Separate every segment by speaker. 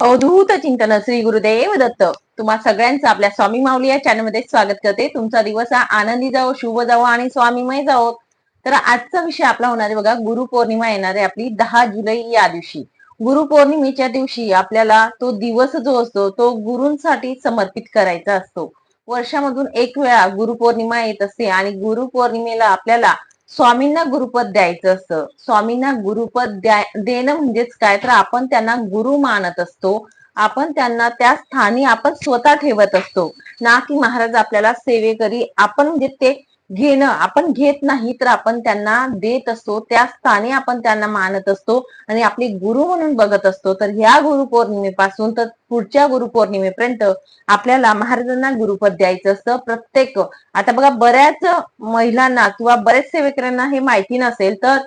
Speaker 1: अवधूत चिंतन श्री गुरुदेव दत्त. तुम्हा सगळ्यांचं आपल्या स्वामी माऊली या चॅनलमध्ये स्वागत करते. तुमचा दिवस हा आनंदी जाओ शुभ जाओ आणि स्वामीमय जावो. तर आजचा विषय आपला होणार आहे बघा गुरुपौर्णिमा येणार आहे आपली दहा जुलै या दिवशी. गुरुपौर्णिमेच्या दिवशी आपल्याला तो दिवस जो असतो तो गुरूंसाठी समर्पित करायचा असतो. वर्षामधून एक वेळा गुरुपौर्णिमा येत असते आणि गुरुपौर्णिमेला आपल्याला स्वामींना गुरुपद द्यायचं असतं. स्वामींना गुरुपद द्या देणं म्हणजेच काय? तर आपण त्यांना गुरु मानत असतो. आपण त्यांना त्या स्थानी आपण स्वतः ठेवत असतो. ना की महाराज आपल्याला सेवेकरी आपण म्हणजे ते घेणं. आपण घेत नाही तर आपण त्यांना देत असतो. त्या स्थानी आपण त्यांना मानत असतो. आणि आपले गुरु म्हणून बघत असतो. तर ह्या गुरुपौर्णिमेपासून तर पुढच्या गुरुपौर्णिमेपर्यंत आपल्याला महाराजांना गुरुपद द्यायचं असतं प्रत्येक. आता बघा बऱ्याच महिलांना किंवा बऱ्याच सेवेकऱ्यांना हे माहिती नसेल तर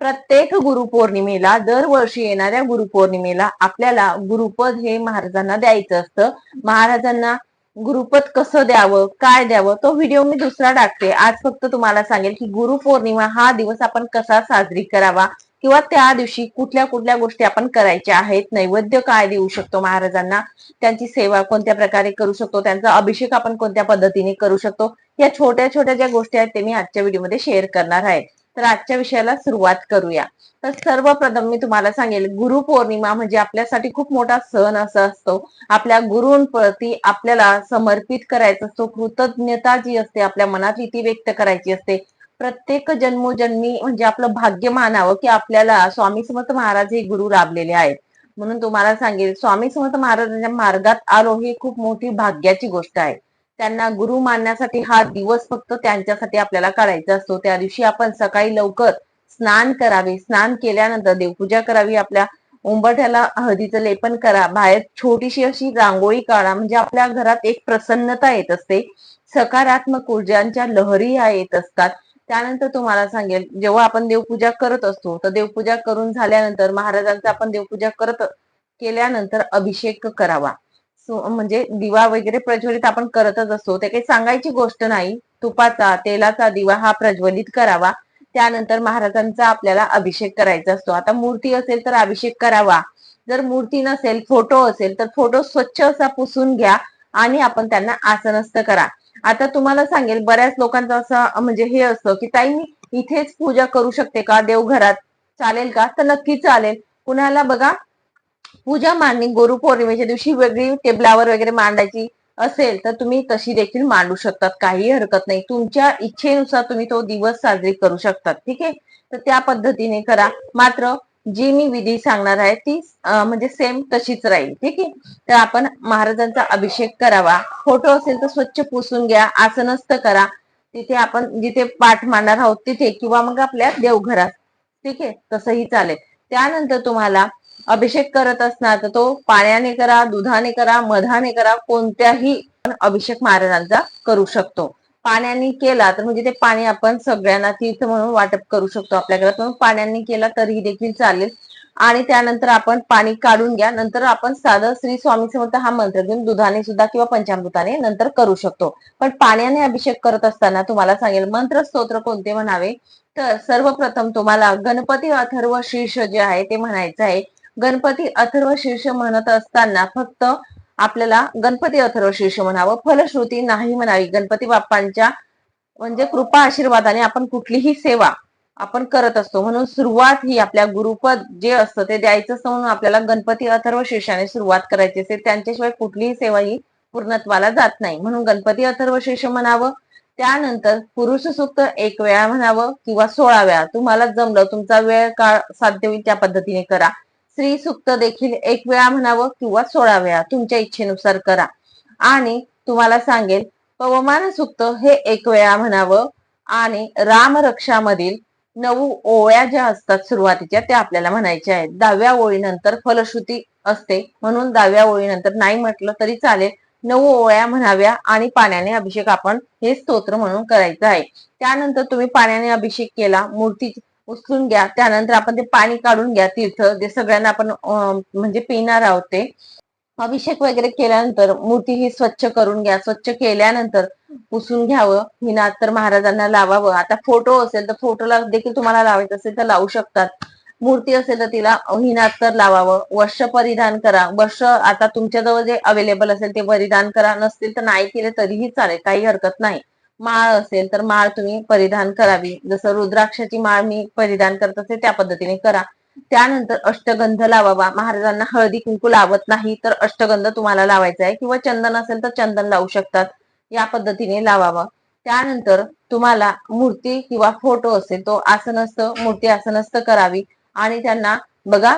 Speaker 1: प्रत्येक गुरुपौर्णिमेला दरवर्षी येणाऱ्या गुरुपौर्णिमेला आपल्याला गुरुपद हे महाराजांना द्यायचं असतं. महाराजांना गुरुपद कसं द्यावं काय द्यावं तो व्हिडिओ मी दुसरा टाकते. आज फक्त तुम्हाला सांगेल की गुरु पौर्णिमा हा दिवस आपण कसा साजरी करावा किंवा त्या दिवशी कुठल्या कुठल्या गोष्टी आपण करायच्या आहेत नैवेद्य काय देऊ शकतो महाराजांना त्यांची सेवा कोणत्या प्रकारे करू शकतो त्यांचा अभिषेक आपण कोणत्या पद्धतीने करू शकतो या छोट्या छोट्या ज्या गोष्टी आहेत ते मी आजच्या व्हिडिओमध्ये शेअर करणार आहे. तर आजच्या विषयाला सुरुवात करूया. तर सर्वप्रथम मी तुम्हाला सांगेल गुरु पौर्णिमा म्हणजे आपल्यासाठी खूप मोठा सण असा असतो. आपल्या गुरुंप्रती आपल्याला समर्पित करायचा असतो. कृतज्ञता जी असते आपल्या मनातली ती व्यक्त करायची असते. प्रत्येक जन्मोजन्मी म्हणजे आपलं भाग्य मानावं की आपल्याला स्वामी समर्थ महाराज हे गुरु लाभलेले आहेत. म्हणून तुम्हाला सांगेल स्वामी समर्थ महाराजांच्या मार्गात आलो ही खूप मोठी भाग्याची गोष्ट आहे. त्यांना गुरु मानण्यासाठी हा दिवस फक्त त्यांच्यासाठी आपल्याला काढायचा असतो. त्या दिवशी आपण सकाळी लवकर स्नान करावे. स्नान केल्यानंतर देवपूजा करावी. आपल्या उंबरठ्याला हळदीचं लेपन करा. बाहेर छोटीशी अशी रांगोळी काढा. म्हणजे आपल्या घरात एक प्रसन्नता येत असते. सकारात्मक ऊर्जांच्या लहरी ह्या येत असतात. त्यानंतर तुम्हाला सांगेल जेव्हा आपण देवपूजा करत असतो तर देवपूजा करून झाल्यानंतर महाराजांचा आपण देवपूजा करत केल्यानंतर अभिषेक करावा. म्हणजे दिवा वगैरे प्रज्वलित आपण करतच असतो. ते काही सांगायची गोष्ट नाही. तुपाचा तेलाचा दिवा हा प्रज्वलित करावा. त्यानंतर महाराजांचा आपल्याला अभिषेक करायचा असतो. आता मूर्ती असेल तर अभिषेक करावा. जर मूर्ती नसेल फोटो असेल तर फोटो स्वच्छ असा पुसून घ्या आणि आपण त्यांना आसनस्थ करा. आता तुम्हाला सांगेल बऱ्याच लोकांचं असं म्हणजे हे असतं की ताई मी इथेच पूजा करू शकते का? देवघरात चालेल का? तर नक्की चालेल. कुणाला बघा पूजा मांडणी गुरु पौर्णिमेच्या दिवशी वेगळी टेबलावर वगैरे मांडायची असेल तर तुम्ही तशी देखील मांडू शकतात. काही हरकत नाही. तुमच्या इच्छेनुसार तुम्ही तो दिवस साजरी करू शकतात. ठीक आहे? तर त्या पद्धतीने करा. मात्र जी मी विधी सांगणार आहे ती म्हणजे सेम तशीच राहील. ठीक आहे? तर आपण महाराजांचा अभिषेक करावा. फोटो असेल तर स्वच्छ पुसून घ्या. आसनस्थ करा. तिथे आपण जिथे पाठ मांडणार आहोत तिथे किंवा मग आपल्या देवघरात. ठीक आहे? तसंही चालेल. त्यानंतर तुम्हाला अभिषेक करत असणार तर तो पाण्याने करा दुधाने करा मधाने करा कोणत्याही अभिषेक महाराजांचा करू शकतो. पाण्याने केला तर म्हणजे ते पाणी आपण सगळ्यांना तीर्थ म्हणून वाटप करू शकतो आपल्याकडे. पण पाण्याने केला तरीही देखील चालेल. आणि त्यानंतर आपण पाणी काढून घ्या. नंतर आपण साधं श्री स्वामी समर्थ हा मंत्र घेऊन दुधाने सुद्धा किंवा पंचामृताने नंतर करू शकतो. पण पाण्याने अभिषेक करत असताना तुम्हाला सांगेल मंत्र स्तोत्र कोणते म्हणावे? तर सर्वप्रथम तुम्हाला गणपती अथर्व शीर्ष जे आहे ते म्हणायचं आहे. गणपती अथर्व शीर्ष म्हणत असताना फक्त आपल्याला गणपती अथर्व शीर्ष म्हणावं. फलश्रुती नाही म्हणावी. गणपती बाप्पांच्या म्हणजे कृपा आशीर्वादाने आपण कुठलीही सेवा आपण करत असतो. म्हणून सुरुवात ही आपल्या गुरुपद जे असतं ते द्यायचं असतं. म्हणून आपल्याला गणपती अथर्व शीर्षाने सुरुवात करायची असते. त्यांच्याशिवाय कुठलीही सेवा ही पूर्णत्वाला जात नाही. म्हणून गणपती अथर्व शीर्ष म्हणावं. त्यानंतर पुरुष सुक्त एक वेळा म्हणावं किंवा सोळा वेळा. तुम्हाला जमलं तुमचा वेळ काळ साध्य होईल त्या पद्धतीने करा. स्त्री सुक्त देखील एक वेळा म्हणावं किंवा सोळा वेळा तुमच्या इच्छेनुसार करा. आणि तुम्हाला सांगेल पवमान सुक्त हे एक वेळा म्हणावं आणि रामरक्षामधील नऊ ओळ्या ज्या असतात सुरुवातीच्या त्या आपल्याला म्हणायच्या आहेत. दहाव्या ओळीनंतर फलश्रुती असते म्हणून दहाव्या ओळीनंतर नाही म्हटलं तरी चालेल. नऊ ओळ्या म्हणाव्या आणि पाण्याने अभिषेक आपण हे स्तोत्र म्हणून करायचं आहे. त्यानंतर तुम्ही पाण्याने अभिषेक केला मूर्ती उचलून घ्या. त्यानंतर आपण ते पाणी काढून घ्या तीर्थ जे सगळ्यांना आपण म्हणजे पिणार आहोत ते. अभिषेक वगैरे केल्यानंतर मूर्ती ही स्वच्छ करून घ्या. स्वच्छ केल्यानंतर पुसून घ्यावं. हिनात तर महाराजांना लावावं. आता फोटो असेल तर फोटोला देखील तुम्हाला लावायचं असेल तर लावू शकतात. मूर्ती असेल तर तिला हिनात्तर लावावं. वर्ष परिधान करा. वर्ष आता तुमच्याजवळ जे अवेलेबल असेल ते परिधान करा. नसतील तर नाही केले तरीही चालेल. काही हरकत नाही. माळ असेल तर माळ तुम्ही परिधान करावी. जसं रुद्राक्षाची माळ मी परिधान करत असेल त्या पद्धतीने करा. त्यानंतर अष्टगंध लावावा. महाराजांना हळदी कुंकू लावत नाही तर अष्टगंध तुम्हाला लावायचा आहे. किंवा चंदन असेल तर चंदन लावू शकतात. या पद्धतीने लावावं. त्यानंतर तुम्हाला मूर्ती किंवा फोटो असेल तो आसनस्थ मूर्ती आसनस्थ करावी. आणि त्यांना बघा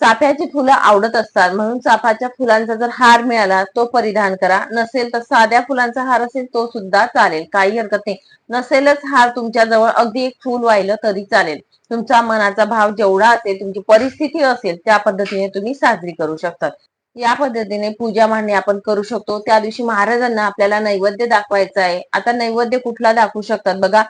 Speaker 1: चाफ्याची फुलं आवडत असतात. म्हणून चाफाच्या फुलांचा जर हार मिळाला तो परिधान करा. नसेल तर साध्या फुलांचा हार असेल तो सुद्धा चालेल. काही हरकत नाही. नसेलच हार तुमच्या जवळ अगदी एक फुल वाहिलं तरी चालेल. तुमचा मनाचा भाव जेवढा असेल तुमची परिस्थिती असेल त्या पद्धतीने तुम्ही साजरी करू शकतात. या पद्धतीने पूजा मांडणी आपण करू शकतो. त्या दिवशी महाराजांना आपल्याला नैवेद्य दाखवायचा आहे. आता नैवेद्य कुठला दाखवू शकतात? बघा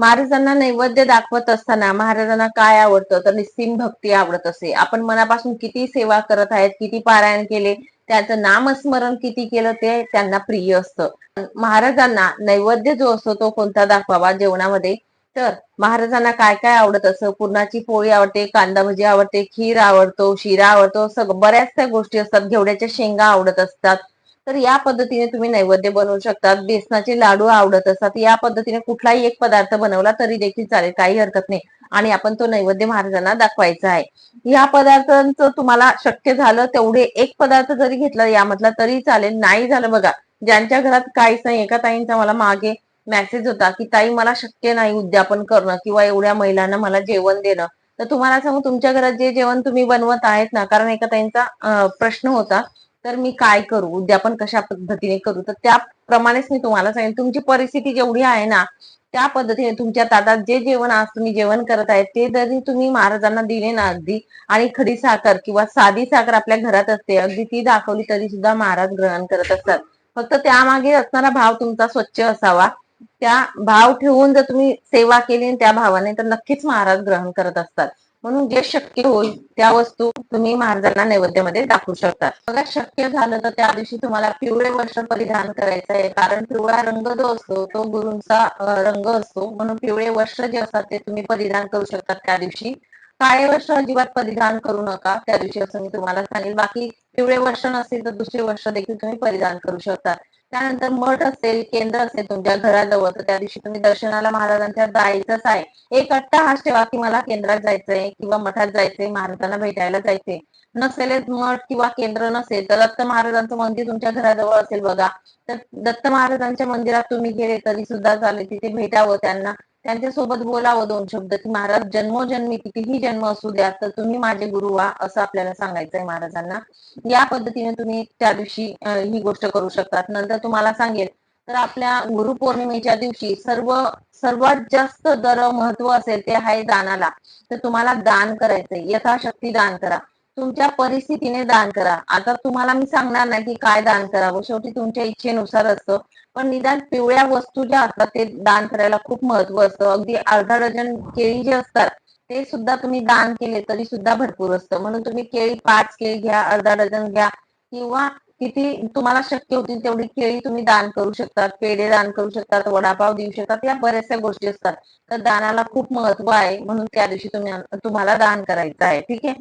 Speaker 1: महाराजांना नैवेद्य दाखवत असताना महाराजांना काय आवडतं? तर निस्सिम भक्ती आवडत असे. आपण मनापासून किती सेवा करत आहेत किती पारायण केले त्याचं नामस्मरण किती केलं ते त्यांना प्रिय असतं. महाराजांना नैवेद्य जो असतो तो कोणता दाखवावा? जेवणामध्ये तर महाराजांना काय काय आवडत असं? पुरणाची पोळी आवडते कांदा भजी आवडते खीर आवडतो शिरा आवडतो बऱ्याच गोष्टी असतात. घेवड्याच्या शेंगा आवडत असतात. तर या पद्धतीने तुम्ही नैवेद्य बनवू शकतात. बेसनाचे लाडू आवडत असतात. या पद्धतीने कुठलाही एक पदार्थ बनवला तरी देखील चालेल. काही हरकत नाही. आणि आपण तो नैवेद्य महाराजांना दाखवायचा आहे. या पदार्थांचं तुम्हाला शक्य झालं तेवढे एक पदार्थ जरी घेतला यामधला तरी चालेल. नाही झालं बघा. ज्यांच्या घरात काहीच नाही एका ताईंचा मला मागे मेसेज होता की ताई मला शक्य नाही उद्यापन करणं किंवा एवढ्या महिलांना मला जेवण देणं. तर तुम्हाला सांगू तुमच्या घरात जे जेवण तुम्ही बनवत आहेत ना कारण एका ताईंचा प्रश्न होता तर मी काय करू? उद्यापन कशा पद्धतीने करू? तर त्याप्रमाणेच मी तुम्हाला सांगेन. तुमची परिस्थिती जेवढी आहे ना त्या पद्धतीने तुमच्या ताटात जे जेवण आज तुम्ही जेवण करत आहेत ते जरी तुम्ही महाराजांना दिले ना अगदी आणि खडी साखर किंवा साधी साखर आपल्या घरात असते अगदी ती दाखवली तरी सुद्धा महाराज ग्रहण करत असतात. फक्त त्यामागे असणारा भाव तुमचा स्वच्छ असावा. त्या भाव ठेवून जर तुम्ही सेवा केली त्या भावाने तर नक्कीच महाराज ग्रहण करत असतात. म्हणून जे शक्य होईल त्या वस्तू तुम्ही महाराजांना नैवेद्यामध्ये दाखवू शकता. बघा शक्य झालं तर त्या दिवशी तुम्हाला पिवळे वस्त्र परिधान करायचं आहे. कारण पिवळा रंग जो असतो तो गुरूंचा रंग असतो. म्हणून पिवळे वस्त्र जे असतात ते तुम्ही परिधान करू शकतात त्या दिवशी. काळे वस्त्र अजिबात परिधान करू नका. त्या दिवशी असं मी तुम्हाला सांगेल बाकी पिवळे वस्त्र नसेल तर दुसरे वस्त्र देखील तुम्ही परिधान करू शकता. त्यानंतर मठ असेल केंद्र असेल तुमच्या घराजवळ तर त्या दिवशी तुम्ही दर्शनाला महाराजांच्या जायचंच आहे. एक अट्टाहास ठेवा की मला केंद्रात जायचंय किंवा मठात जायचंय महाराजांना भेटायला जायचंय. नसेल मठ किंवा केंद्र नसेल तर दत्त महाराजांचं मंदिर तुमच्या घराजवळ असेल बघा. तर दत्त महाराजांच्या मंदिरात तुम्ही गेले तरी सुद्धा चालेल. तिथे भेटावं त्यांना. त्यांच्यासोबत बोलावं दोन शब्द की महाराज जन्मोजन्मी कितीही जन्म असू द्या तर तुम्ही माझे गुरु व्हा असं आपल्याला सांगायचंय महाराजांना. या पद्धतीने तुम्ही त्या दिवशी ही गोष्ट करू शकतात. नंतर तुम्हाला सांगेल तर आपल्या गुरुपौर्णिमेच्या दिवशी सर्व सर्वात जास्त दर महत्त्व असेल ते आहे दानाला. तर तुम्हाला दान करायचंय. यथाशक्ती दान करा. तुमच्या परिस्थितीने दान करा. आता तुम्हाला मी सांगणार नाही की काय दान करावं. शेवटी तुमच्या इच्छेनुसार असतं. पण निदान पिवळ्या वस्तू ज्या असतात ते दान करायला खूप महत्त्व असतं. अगदी अर्धा डझन केळी जे असतात ते सुद्धा तुम्ही दान केले तरी सुद्धा भरपूर असतं. म्हणून तुम्ही केळी पाच केळी घ्या अर्धा डझन घ्या किंवा किती तुम्हाला शक्य होतील तेवढी केळी तुम्ही दान करू शकतात पेढे दान करू शकतात वडापाव देऊ शकतात या बऱ्याचशा गोष्टी असतात. तर दानाला खूप महत्त्व आहे म्हणून त्या दिवशी तुम्ही तुम्हाला दान करायचं आहे ठीक आहे?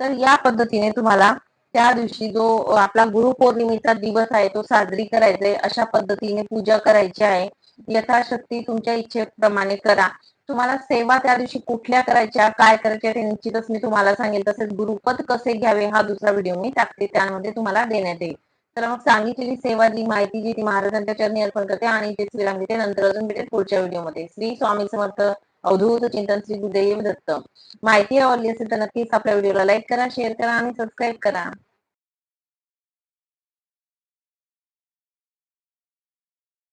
Speaker 1: तर या पद्धतीने तुम्हाला त्या दिवशी जो आपला गुरुपौर्णिमेचा दिवस आहे तो साजरी करायचा आहे अशा पद्धतीने पूजा करायची आहे. यथाशक्ती तुमच्या इच्छेप्रमाणे करा. तुम्हाला सेवा त्या दिवशी कुठल्या करायच्या काय करायच्या ते निश्चितच मी तुम्हाला सांगेल तसेच गुरुपद कसे घ्यावे हा दुसरा व्हिडिओ मी टाकते त्यामध्ये तुम्हाला देण्यात येईल. तर मग सांगितलेली सेवा जी माहिती जी ती महाराजांच्या चरणी अर्पण करते आणि तेच विराम घेते नंतर अजून भेटेल पुढच्या व्हिडिओमध्ये. श्री स्वामी समर्थ अवधूत चिंतन श्री गुरुदेव दत्त. माहिती आवडली असेल तर नक्कीच आपल्या व्हिडिओला लाईक करा शेअर करा आणि सबस्क्राईब करा.